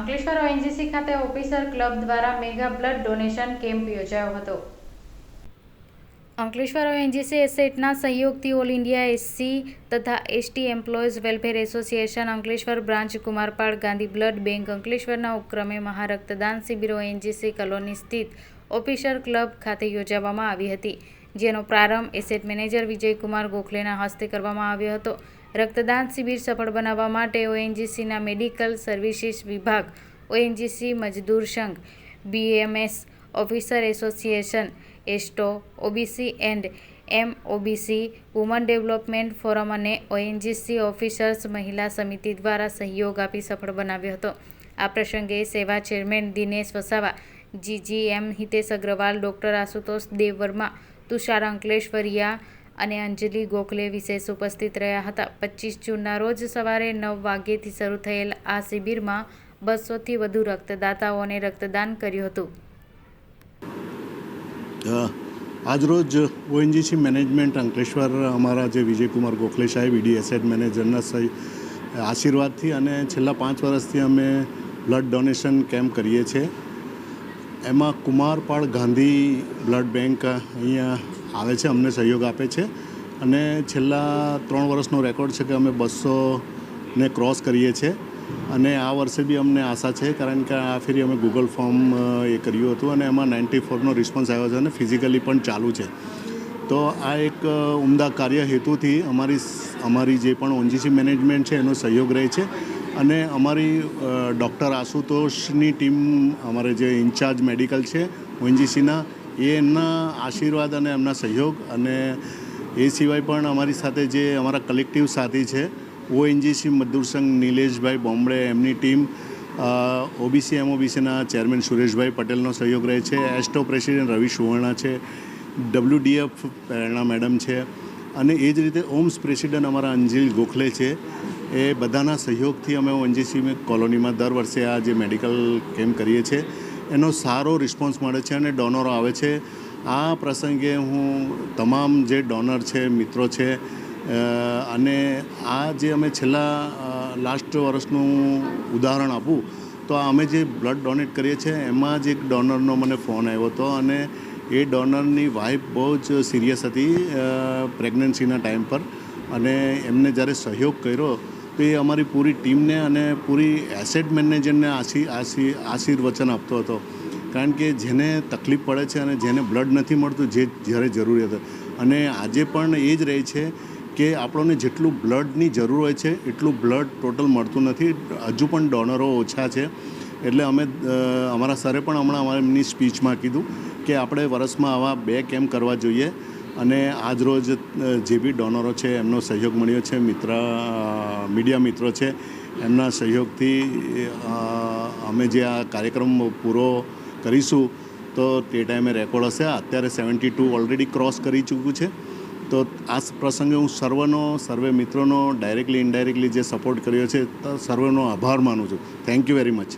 Ankleshwar ONGC ખાતે officer club દ્વારા mega blood donation camp યોજાયો હતો. અંકલેશ્વર ઓએનજીસી એસેટના સહયોગથી ઓલ ઇન્ડિયા એસસી તથા ST employees welfare association Ankleshwar branch Kumarpal Gandhi blood bank અંકલેશ્વરના ઉપક્રમે મહારક્તદાન શિબિર ઓએનજીસી કોલોની સ્થિત ઓફિસર ક્લબ ખાતે યોજવામાં આવી હતી, જેનો પ્રારંભ એસેટ મેનેજર વિજયકુમાર ગોખલેના હસ્તે કરવામાં આવ્યો હતો. રક્તદાન શિબિર સફળ બનાવવા માટે ઓએનજીસીના મેડિકલ સર્વિસીસ વિભાગ, ONGC Mazdoor Sangh, BMS officer association, ASTO, OBC and M OBC women development forum અને ઓએનજીસી ઓફિસર્સ મહિલા સમિતિ દ્વારા સહયોગ આપી સફળ બનાવ્યો હતો. આ પ્રસંગે સેવા chairman Dinesh Vasava, GGM Hitesh Agrawal, doctor Ashutosh Dev Verma Tushar Ankleshwariya અને અંજલિ ગોખલે વિશેષ ઉપસ્થિત રહ્યા હતા. પચીસ જૂનના રોજ સવારે નવ વાગ્યેથી શરૂ થયેલ આ શિબિરમાં બસોથી વધુ રક્તદાતાઓને રક્તદાન કર્યું હતું. આજરોજ ઓએનજીસી મેનેજમેન્ટ અંકલેશ્વર અમારા જે વિજયકુમાર ગોખલે સાહેબ, ઈડી એસેટ મેનેજરના આશીર્વાદથી અને છેલ્લા પાંચ વર્ષથી અમે બ્લડ ડોનેશન કેમ્પ કરીએ છીએ. એમાં કુમારપાળ ગાંધી બ્લડ બેંક અહીંયા આવે છે, અમને સહયોગ આપે છે. અને છેલ્લા ત્રણ વર્ષનો રેકોર્ડ છે કે અમે બસોને ક્રોસ કરીએ છીએ અને આ વર્ષે બી અમને આશા છે, કારણ કે આ ફેરી અમે ગૂગલ ફોર્મ એ કર્યું હતું અને એમાં નાઇન્ટી ફોરનો રિસ્પોન્સ આવ્યો છે અને ફિઝિકલી પણ ચાલુ છે. તો આ એક ઉમદા કાર્ય હેતુથી અમારી અમારી જે પણ ઓનજીસી મેનેજમેન્ટ છે, એનો સહયોગ રહે છે. અને અમારી ડૉક્ટર આશુતોષની ટીમ, અમારે જે ઇન્ચાર્જ મેડિકલ છે ઓએનજીસીના એ એમના આશીર્વાદ અને એમના સહયોગ અને એ સિવાય પણ અમારી સાથે જે અમારા કલેક્ટિવ સાથી છે ઓએનજીસી મજદૂર સંઘ નિલેશભાઈ બોમ્બે એમની ટીમ ઓબીસી, એમઓબીસીના ચેરમેન સુરેશભાઈ પટેલનો સહયોગ રહે છે, એસ્ટો પ્રેસિડેન્ટ રવિ સુવર્ણા છે, ડબલ્યુડીએફ પ્રેરણા મેડમ છે અને એ જ રીતે ઓમ્સ પ્રેસિડેન્ટ અમારા અંજિલ ગોખલે છે. એ બધાના સહયોગથી અમે ઓએનજીસી કોલોનીમાં દર વર્ષે આ જે મેડિકલ કેમ્પ કરીએ છીએ એનો સારો રિસ્પોન્સ મળે છે અને ડોનરો આવે છે. આ પ્રસંગે હું તમામ જે ડોનર છે, મિત્રો છે અને આ જે અમે છેલ્લા લાસ્ટ વર્ષનું ઉદાહરણ આપું, તો અમે જે બ્લડ ડોનેટ કરીએ છીએ, એમાં જ એક ડોનરનો મને ફોન આવ્યો હતો અને એ ડોનરની વાઇફ બહુ જ સિરિયસ હતી પ્રેગ્નન્સીના ટાઈમ પર. અને એમને જ્યારે સહયોગ કર્યો તો એ અમારી પૂરી ટીમને અને પૂરી એસેટ મેનેજરને આશી આશી, આશીર્વચન આપતો હતો. કારણ કે જેને તકલીફ પડે છે અને જેને બ્લડ નથી મળતું, જે જ્યારે જરૂરિયાત હોય. અને આજે પણ એ જ રહે છે કે આપણને જેટલું બ્લડની જરૂર હોય છે, એટલું બ્લડ ટોટલ મળતું નથી. હજુ પણ ડોનરો ઓછા છે. એટલે અમે અમારા સરે પણ હમણાં અમારા એમની સ્પીચમાં કીધું કે આપણે વર્ષમાં આવા બે કેમ્પ કરવા જોઈએ. અને આજરોજ જે બી ડોનરો છે, એમનો સહયોગ મળ્યો છે, મિત્ર મીડિયા મિત્રો છે, એમના સહયોગથી અમે જે આ કાર્યક્રમ પૂરો કરીશું, તો તે ટાઈમે રેકોર્ડ હશે. અત્યારે સેવન્ટી ટુ ઓલરેડી ક્રોસ કરી ચૂક્યું છે. તો આ પ્રસંગે હું સર્વનો, સર્વે મિત્રોનો, ડાયરેક્ટલી, ઇનડાયરેક્ટલી જે સપોર્ટ કર્યો છે, તો સર્વનો આભાર માનું છું. Thank you very much.